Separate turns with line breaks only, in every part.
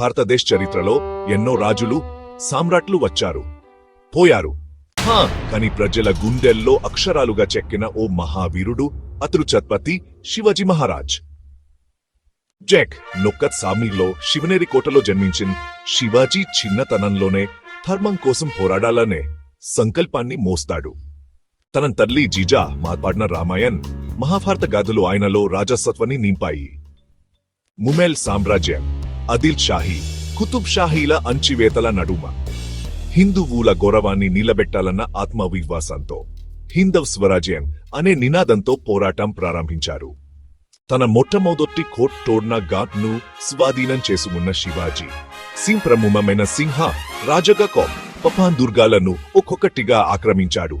భారతదేశ చరిత్రలో ఎన్నో రాజులు సామ్రాట్లు వచ్చారు పోయారు. హా, కాని ప్రజల గుండెల్లో అక్షరాలుగా చెక్కిన ఓ మహావీరుడు అతడు ఛత్రపతి శివాజీ మహారాజ్. జెక్ నొక్కత్ సామీర్లో శివనేరి కోటలో జన్మించిన శివాజీ చిన్నతనంలోనే ధర్మం కోసం పోరాడాలనే సంకల్పాన్ని మోస్తాడు. తన తల్లి జీజా మాట్లాడిన రామాయణ్ మహాభారత గాథలు ఆయనలో రాజసత్వాన్ని నింపాయి. ముమెల్ సామ్రాజ్యం. అదిల్ షాహీ కుతుబ్ షాహీల అంచివేతల నడుమ. హిందువుల గౌరవాన్ని నిలబెట్టాలన్న ఆత్మవిశ్వాసంతో హిందవ్ స్వరాజ్యం అనే నినాదంతో పోరాటం ప్రారంభించారు. తన మొట్టమొదటి కోట్ టోడ్న ఘాట్ను స్వాధీనం చేసుకున్న శివాజీ సింగ్ ప్రముఖమైన సింహ రాజగకో పపాన్ దుర్గాలను ఒక్కొక్కటిగా ఆక్రమించాడు.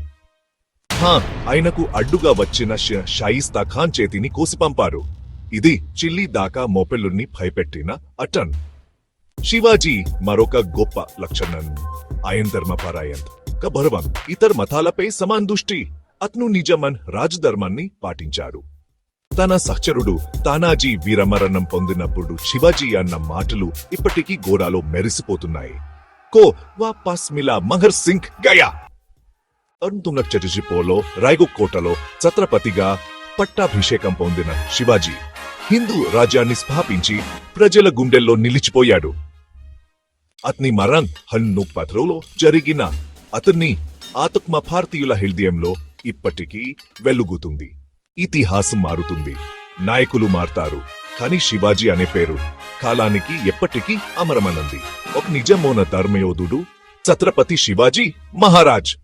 హా, ఆయనకు అడ్డుగా వచ్చిన షాయిస్తా ఖాన్ చేతిని కోసిపంపారు. ఇది చిల్లి దాకా మోపెల్లుని భయపెట్టిన అటన్. శివాజీ మరొక గొప్ప లక్షణం. ఆయన ధర్మపరాయణ్ గౌరవం ఇతర మతాలపై సమాన్ దృష్టి. అతను నిజమన్ రాజధర్మాన్ని పాటించాడు. తన సహచరుడు తానాజీ వీరమరణం పొందినప్పుడు శివాజీ అన్న మాటలు ఇప్పటికీ గోరాలో మెరిసిపోతున్నాయి. కో వా మిలా మహర్ సింగ్ గయా! అరుణ్ చటిజిపోలో రాయగు కోటలో ఛత్రపతిగా పట్టాభిషేకం పొందిన శివాజీ హిందూ రాజ్యాన్ని స్థాపించి ప్రజల గుండెల్లో నిలిచిపోయాడు. అతని మరణ్ హన్ను పత్రలో జరిగిన అతన్ని ఆత్మ భారతీయుల హృదయంలో ఇప్పటికీ వెలుగుతుంది. ఇతిహాసం మారుతుంది. నాయకులు మారతారు. కానీ శివాజీ అనే పేరు కాలానికి ఎప్పటికీ అమరమనంది. ఒక నిజమోన ధర్మయోధుడు ఛత్రపతి శివాజీ మహారాజ్.